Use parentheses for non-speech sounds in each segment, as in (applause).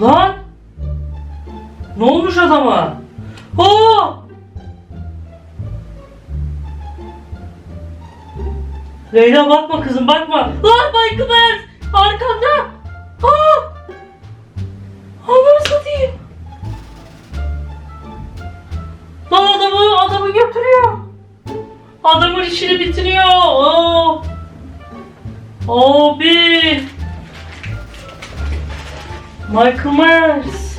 Lan! Ne olmuş adama? Aa! Leyla bakma kızım bakma. Lan Myers! Arkanda! Aa! Ananı satayım. Lan adamı, adamı götürüyor. Adamın işini bitiriyor. Aa! Abi! Michael Myers.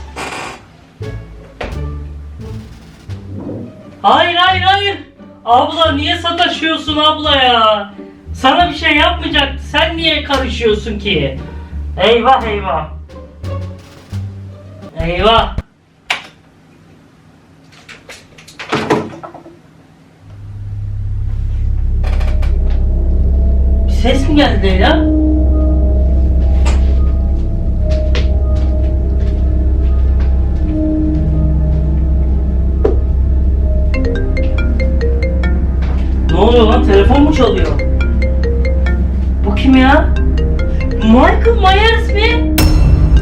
Hayır hayır hayır. Abla niye sataşıyorsun abla ya? Sana bir şey yapmayacak. Sen niye karışıyorsun ki? Eyvah eyvah. Eyvah. Ses mi geldi Leyla? Ne oluyor lan? Telefon mu çalıyor? Bu kim ya? Michael Myers mi?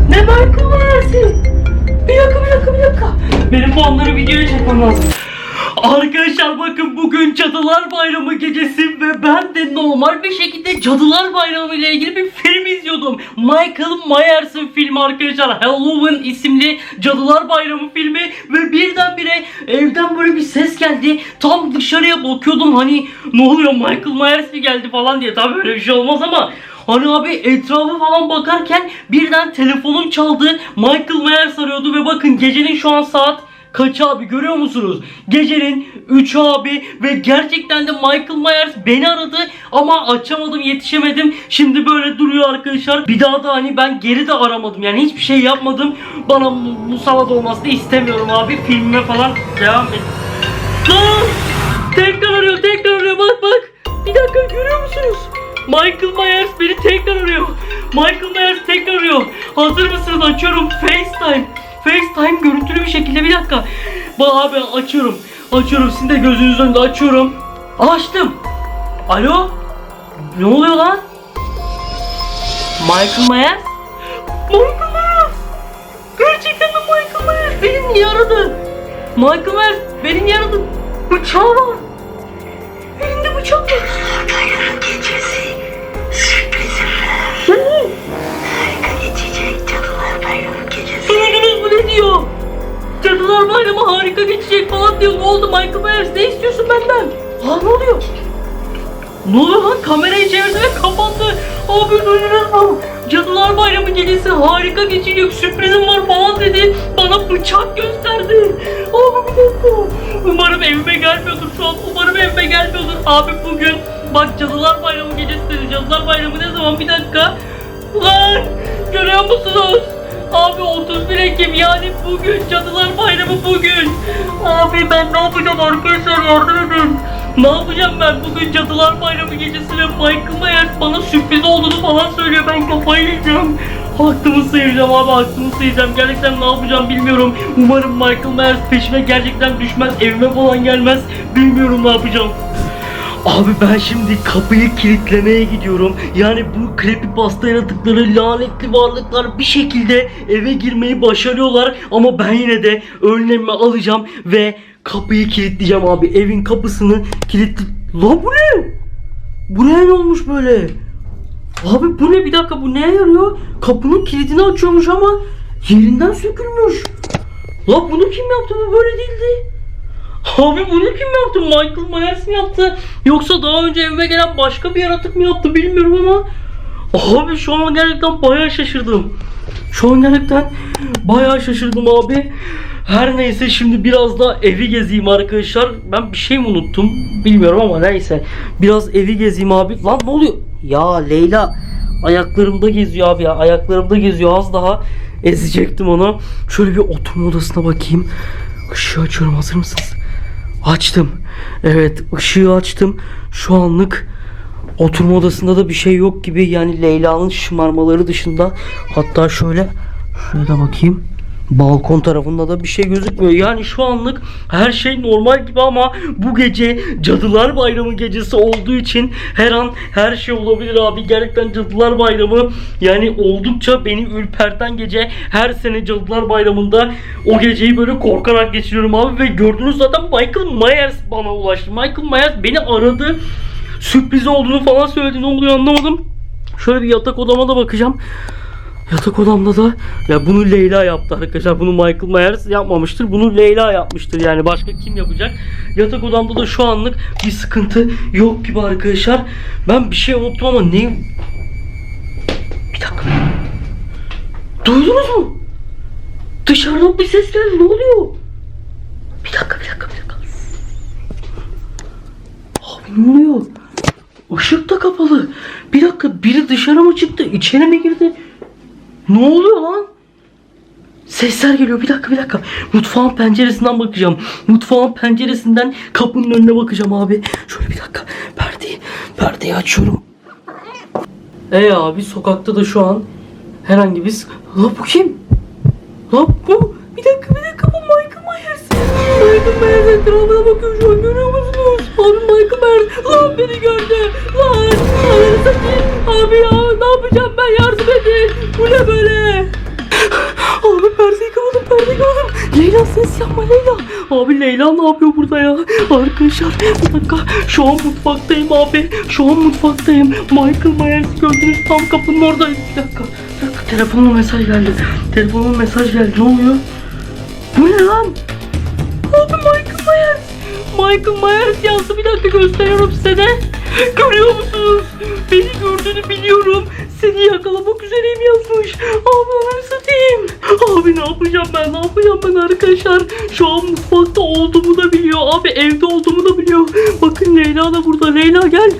Ne Michael Myers'i? Bir dakika bir dakika bir dakika. Benim bu anları videoya çekmem lazım. Arkadaşlar bakın bugün Cadılar Bayramı gecesi ve ben de normal bir şekilde Cadılar Bayramı ile ilgili bir film izliyordum. Michael Myers'ın filmi arkadaşlar. Halloween isimli Cadılar Bayramı filmi ve birdenbire evden böyle bir ses geldi. Tam dışarıya bakıyordum hani ne oluyor Michael Myers mi geldi falan diye. Tabii öyle bir şey olmaz ama Hani abi etrafı falan bakarken birden telefonum çaldı. Michael Myers arıyordu ve bakın gecenin şu an saat Kaç abi görüyor musunuz? Gecenin 3 abi ve gerçekten de Michael Myers beni aradı ama açamadım yetişemedim. Şimdi böyle duruyor arkadaşlar. Bir daha da hani ben geri de aramadım yani hiçbir şey yapmadım. Bana mu- musallat olmasını istemiyorum abi. Filmime falan devam et. Lan! Tekrar arıyor tekrar arıyor bak bak. Bir dakika görüyor musunuz? Michael Myers beni tekrar arıyor. Michael Myers tekrar arıyor. Hazır mısınız? Açıyorum FaceTime. FaceTime görüntülü bir şekilde bir dakika. Bak abi açıyorum. Açıyorum sizin de gözünüzün önünde açıyorum. Açtım. Alo? Ne oluyor lan? Michael Myers? Michael Myers! Gerçekten de Michael Myers beni niye aradı? Michael Myers beni niye aradı? Bıçağı var. Diyor? Cadılar Bayramı harika geçecek falan diyor. Ne oldu Michael Myers? Ne istiyorsun benden? Ha ne oluyor? Ne oluyor lan? Kamerayı çevirdi ve kapandı. Abi mu? Cadılar Bayramı gecesi harika geçecek. Sürprizim var falan dedi. Bana bıçak gösterdi. Abi bir dakika. Umarım evime gelmiyordur şu an. Umarım evime gelmiyordur. Abi bugün bak Cadılar Bayramı gecesi dedi. Cadılar Bayramı ne zaman? Bir dakika. Lan görüyor musunuz? Abi 31 Ekim yani bugün Cadılar Bayramı bugün. Abi ben ne yapacağım arkadaşlar yardım edin. Ne yapacağım ben bugün Cadılar Bayramı gecesi ve Michael Myers bana sürpriz olduğunu falan söylüyor. Ben kafayı yiyeceğim. Hakkımı sıyıracağım abi hakkımı sıyıracağım. Gerçekten ne yapacağım bilmiyorum. Umarım Michael Myers peşime gerçekten düşmez. Evime falan gelmez. Bilmiyorum ne yapacağım. Abi ben şimdi kapıyı kilitlemeye gidiyorum. Yani bu creepypasta yaratıkları lanetli varlıklar bir şekilde eve girmeyi başarıyorlar. Ama ben yine de önlemimi alacağım ve kapıyı kilitleyeceğim abi. Evin kapısını kilitli... La bu ne? Buraya ne olmuş böyle? Abi bu ne bir dakika bu neye yarıyor? Kapının kilidini açıyormuş ama yerinden sökülmüş. La bunu kim yaptı bu böyle değildi. Abi bunu kim yaptı? Michael Myers mi yaptı? Yoksa daha önce evime gelen başka bir yaratık mı yaptı bilmiyorum ama Abi şu an gerçekten bayağı şaşırdım. Şu an gerçekten bayağı şaşırdım abi. Her neyse şimdi biraz da evi gezeyim arkadaşlar. Ben bir şey mi unuttum? Bilmiyorum ama neyse. Biraz evi gezeyim abi. Lan ne oluyor? Ya Leyla ayaklarımda geziyor abi ya. Ayaklarımda geziyor az daha ezecektim onu. Şöyle bir oturma odasına bakayım. Işığı açıyorum hazır mısınız? Açtım. Evet ışığı açtım. Şu anlık oturma odasında da bir şey yok gibi yani Leyla'nın şımarmaları dışında. Hatta şöyle da bakayım. Balkon tarafında da bir şey gözükmüyor. Yani şu anlık her şey normal gibi ama bu gece Cadılar Bayramı gecesi olduğu için her an her şey olabilir abi. Gerçekten Cadılar Bayramı yani oldukça beni ürperten gece. Her sene Cadılar Bayramı'nda o geceyi böyle korkarak geçiriyorum abi ve gördünüz zaten Michael Myers bana ulaştı. Michael Myers beni aradı. Sürpriz olduğunu falan söyledi. Ne oluyor anlamadım. Şöyle bir yatak odama da bakacağım. Yatak odamda da ya bunu Leyla yaptı arkadaşlar. Bunu Michael Myers yapmamıştır. Bunu Leyla yapmıştır. Yani başka kim yapacak? Yatak odamda da şu anlık bir sıkıntı yok gibi arkadaşlar. Ben bir şey unuttum ama ne? Bir dakika. Duydunuz mu? Dışarıdan bir ses geldi. Ne oluyor? Bir dakika, bir dakika, bir dakika. Abi ne oluyor? Işık da kapalı. Bir dakika biri dışarı mı çıktı? İçeri mi girdi? Ne oluyor lan? Sesler geliyor. Bir dakika bir dakika. Mutfağın penceresinden bakacağım. Mutfağın penceresinden kapının önüne bakacağım abi. Şöyle bir dakika. Perdeyi, perdeyi açıyorum. E abi sokakta da şu an herhangi bir... La bu kim? La bu? Bir dakika bir dakika bu Michael Myers. Michael Myers etrafına bakıyor şu an görüyor musunuz? Abi Michael Myers lan beni gördü. Leyla ses yapma Leyla. Abi Leyla ne yapıyor burada ya? Arkadaşlar bir dakika. Şu an mutfaktayım abi. Şu an mutfaktayım. Michael Myers gördünüz tam kapının oradaydı. Bir dakika. Bir dakika telefonuma mesaj geldi. Telefonuma mesaj geldi. Ne oluyor? Bu ne lan? Abi Michael Myers. Michael Myers yazdı. Bir dakika gösteriyorum size de. Görüyor musunuz? Beni gördüğünü biliyorum. Seni yakalamak üzereyim yazmış. Abi onu satayım. Abi ne yapacağım ben? Ne yapacağım ben arkadaşlar? Şu an mutfakta olduğumu da biliyor. Abi evde olduğumu da biliyor. Bakın Leyla da burada. Leyla gel.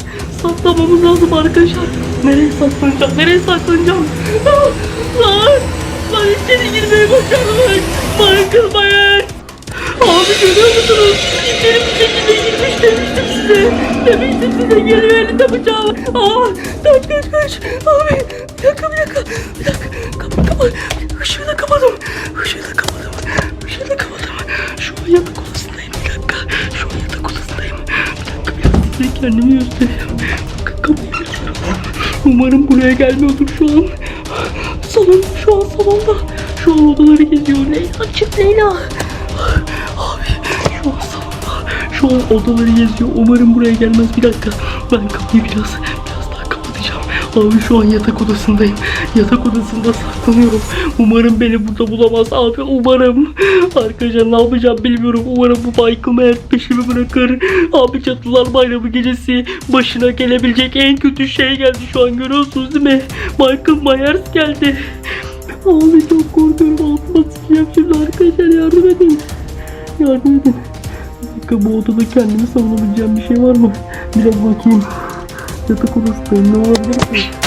Saklamamız lazım arkadaşlar. Nereye saklanacağım? Nereye saklanacağım? Ah, Lan! Lan içeri girmeye başardık. Michael Myers. Abi görüyor musunuz? İçeri girmiş demiştim size. Demiştim size geri verin de bıçağı. Aa, kaç kaç kaç. Abi bir dakika bir dakika. Bir dakika. Kapı kapı. Işığı da kapadım. Işığı da kapadım. Işığı da kapadım. Şu an yatak odasındayım. Bir dakika. Şu an yatak odasındayım. Bir dakika biraz size kendimi göstereyim. Kapıyı açıyorum. Umarım buraya gelmiyordur şu an. Salon şu an salonda. Şu an odaları geziyor. Leyla çık Leyla. Şu an odaları geziyor. Umarım buraya gelmez. Bir dakika. Ben kapıyı biraz biraz daha kapatacağım. Abi şu an yatak odasındayım. Yatak odasında saklanıyorum. Umarım beni burada bulamaz abi. Umarım. Arkadaşlar ne yapacağım bilmiyorum. Umarım bu Michael Myers peşimi bırakır. Abi Cadılar Bayramı gecesi başına gelebilecek en kötü şey geldi şu an görüyorsunuz değil mi? Michael Myers geldi. Abi çok korkuyorum. Altıma sıçacağım şimdi arkadaşlar yardım edin. Yardım edin. Dakika bu odada kendimi savunabileceğim bir şey var mı? (laughs) Biraz bakayım. Yatak odasındayım ne olabilir ki?